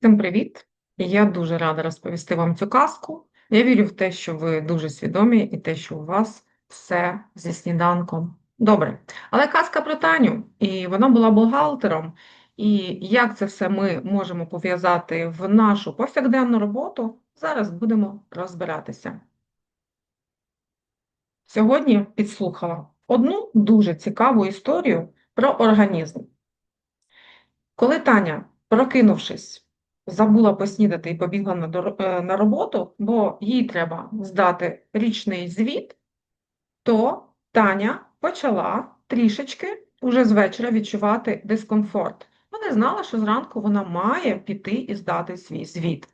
Всім привіт! Я дуже рада розповісти вам цю казку. Я вірю в те, що ви дуже свідомі і те, що у вас все зі сніданком добре. Але казка про Таню, і вона була бухгалтером. І як це все ми можемо пов'язати в нашу повсякденну роботу, зараз будемо розбиратися. Сьогодні підслухала одну дуже цікаву історію про організм. Коли Таня, прокинувшись, забула поснідати і побігла на, е, на роботу, бо їй треба здати річний звіт, то Таня почала трішечки уже з вечора відчувати дискомфорт. Вона знала, що зранку вона має піти і здати свій звіт.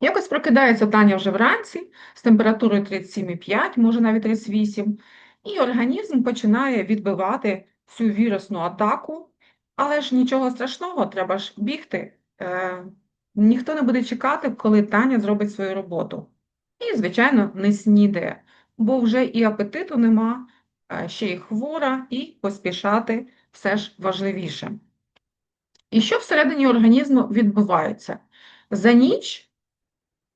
Якось прокидається Таня вже вранці з температурою 37,5, може навіть 38, і організм починає відбивати цю вірусну атаку, але ж нічого страшного, треба ж бігти. Е, ніхто не буде чекати, коли Таня зробить свою роботу. І, звичайно, не снідає, бо вже і апетиту нема, е, ще й хвора, і поспішати все ж важливіше. І що всередині організму відбувається? За ніч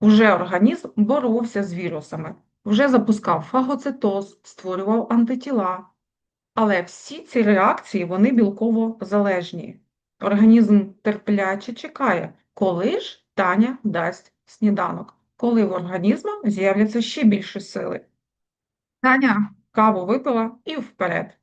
Уже організм боровся з вірусами, вже запускав фагоцитоз, створював антитіла. Але всі ці реакції вони білково залежні. Організм терпляче чекає, коли ж Таня дасть сніданок, коли в організму з'являться ще більше сили. Таня каву випила і вперед.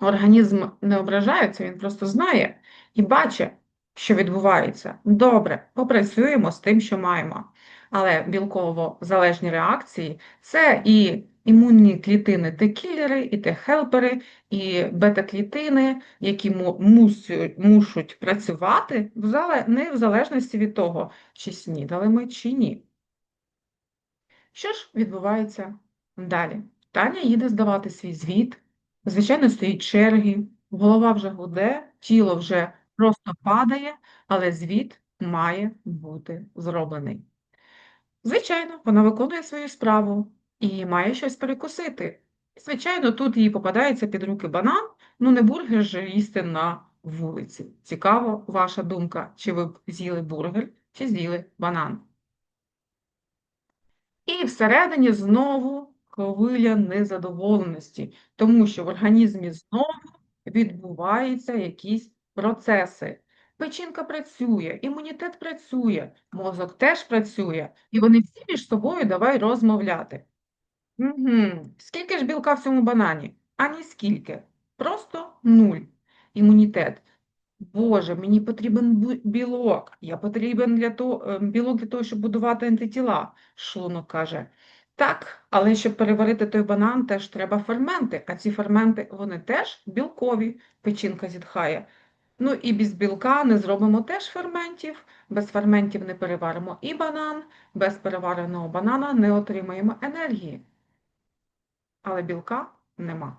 Організм не ображається, він просто знає і бачить, що відбувається. Добре, попрацюємо з тим, що маємо. Але білково-залежні реакції це і імунні клітини Т-кілери, і Т-хелпери, і бета-клітини, які му- мусять, працювати не в залежності від того, чи снідали ми, чи ні. Що ж відбувається далі? Таня їде здавати свій звіт. Звичайно, стоїть черги, голова вже гуде, тіло вже просто падає, але звіт має бути зроблений. Звичайно, вона виконує свою справу і має щось перекусити. Звичайно, тут їй попадається під руки банан, ну не бургер же їсти на вулиці. Цікаво, ваша думка, чи ви б з'їли бургер, чи з'їли банан. І всередині знову хвиля незадоволеності, тому що в організмі знову відбуваються якісь процеси. Печінка працює, імунітет працює, мозок теж працює, і вони всі між собою давай розмовляти. Скільки ж білка в цьому банані? Ані скільки. Просто нуль. Імунітет. Боже, мені потрібен білок. Я потрібен для того, е, білок для того, щоб будувати антитіла. Шлунок каже. Так, але щоб переварити той банан, теж треба ферменти, а ці ферменти, вони теж білкові, печінка зітхає. Ну і без білка не зробимо теж ферментів, без ферментів не переваримо і банан, без перевареного банана не отримаємо енергії. Але білка нема.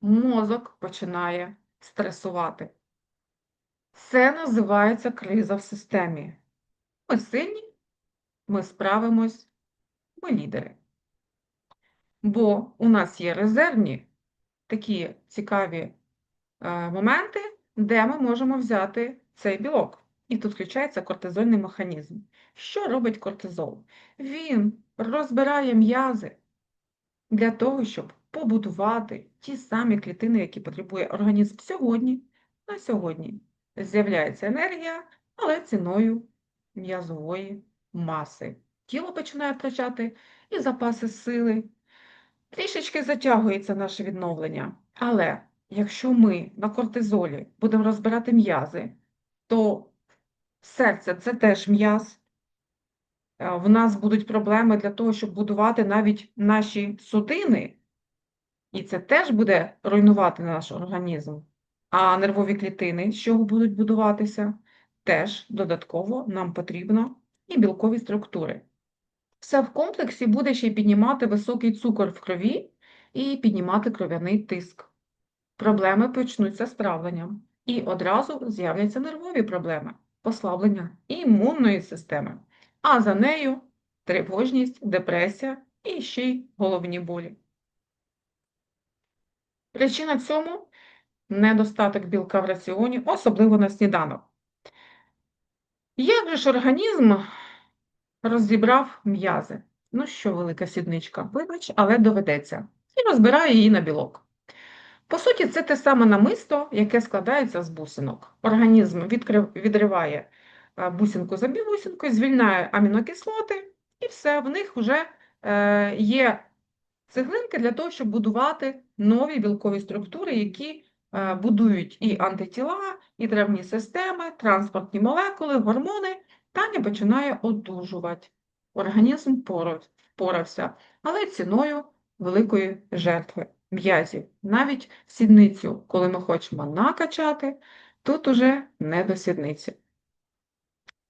Мозок починає стресувати. Це називається криза в системі. Ми сильні, ми справимось, ми лідери. Бо у нас є резервні такі цікаві е, моменти, де ми можемо взяти цей білок. І тут включається кортизольний механізм. Що робить кортизол? Він розбирає м'язи для того, щоб побудувати ті самі клітини, які потребує організм сьогодні, на сьогодні. З'являється енергія, але ціною м'язової маси. Тіло починає втрачати і запаси сили. Трішечки затягується наше відновлення. Але якщо ми на кортизолі будемо розбирати м'язи, то серце це теж м'яз. Е, В нас будуть проблеми для того, щоб будувати навіть наші судини, і це теж буде руйнувати наш організм. А нервові клітини, з чого будуть будуватися, теж додатково нам потрібно і білкові структури. Все в комплексі буде ще й піднімати високий цукор в крові і піднімати кров'яний тиск. Проблеми почнуться з травленням, і одразу з'являться нервові проблеми, послаблення імунної системи, а за нею тривожність, депресія і ще й головні болі. Причина цьому недостаток білка в раціоні, особливо на сніданок. Як же ж організм розібрав м'язи? Ну що, велика сідничка, вибач, але доведеться. І розбирає її на білок. По суті, це те саме намисто, яке складається з бусинок. Організм відкрив, відриває бусинку за бусинкою, звільняє амінокислоти, і все, в них вже е, є цеглинки для того, щоб будувати нові білкові структури, які е, будують і антитіла, і древні системи, транспортні молекули, гормони. Таня починає одужувати. Організм впорався, але ціною великої жертви м'язів. Навіть сідницю, коли ми хочемо накачати, тут уже не до сідниці.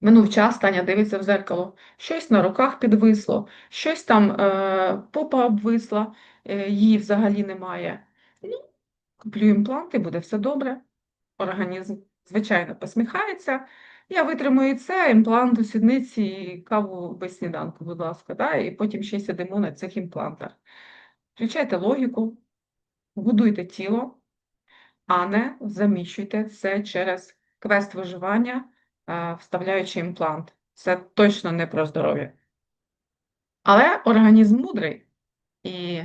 Минув час, Таня дивиться в зеркало, щось на руках підвисло, щось там е, попа обвисла, е, її взагалі немає. Ну, куплю імпланти, буде все добре. Організм, звичайно, посміхається. Я витримую це, імплант у сідниці і каву без сніданку, будь ласка, да? і потім ще сидимо на цих імплантах. Включайте логіку, будуйте тіло, а не заміщуйте це через квест виживання, вставляючи імплант. Це точно не про здоров'я. Але організм мудрий, і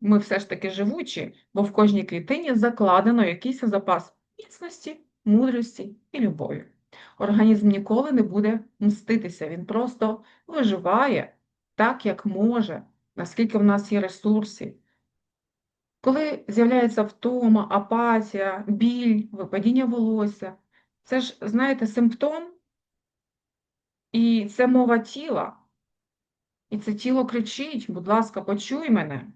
ми все ж таки живучі, бо в кожній клітині закладено якийсь запас міцності, мудрості і любові. Організм ніколи не буде мститися, він просто виживає так, як може, наскільки в нас є ресурсів. Коли з'являється втома, апатія, біль, випадіння волосся, це ж, знаєте, симптом, і це мова тіла. І це тіло кричить, будь ласка, почуй мене.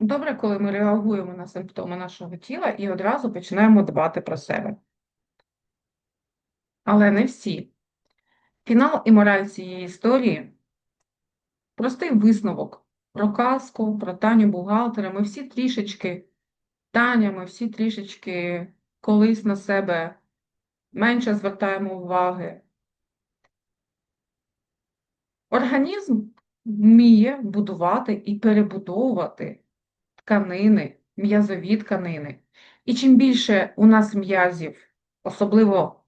Добре, коли ми реагуємо на симптоми нашого тіла і одразу починаємо дбати про себе. Але не всі. Фінал і мораль цієї історії простий висновок про казку, про Таню бухгалтера. Ми всі трішечки, Таня, ми всі трішечки колись на себе менше звертаємо уваги. Організм вміє будувати і перебудовувати тканини, м'язові тканини. І чим більше у нас м'язів, особливо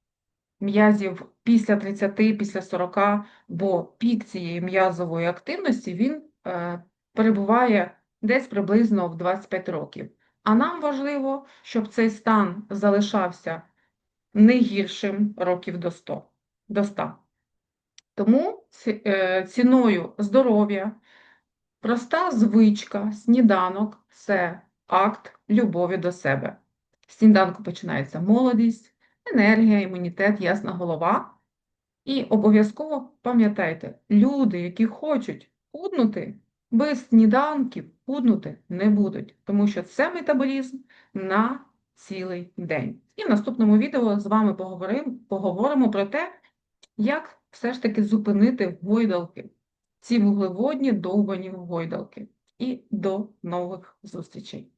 м'язів після 30, після 40, бо пік цієї м'язової активності він е, перебуває десь приблизно в 25 років. А нам важливо, щоб цей стан залишався не гіршим років до 100. До 100. Тому е, ціною здоров'я, проста звичка, сніданок це акт любові до себе. З Сніданку починається молодість, енергія, імунітет, ясна голова. І обов'язково пам'ятайте, люди, які хочуть худнути, без сніданків худнути не будуть, тому що це метаболізм на цілий день. І в наступному відео з вами поговоримо, поговоримо про те, як все ж таки зупинити гойдалки, ці вуглеводні довбані гойдалки. І до нових зустрічей!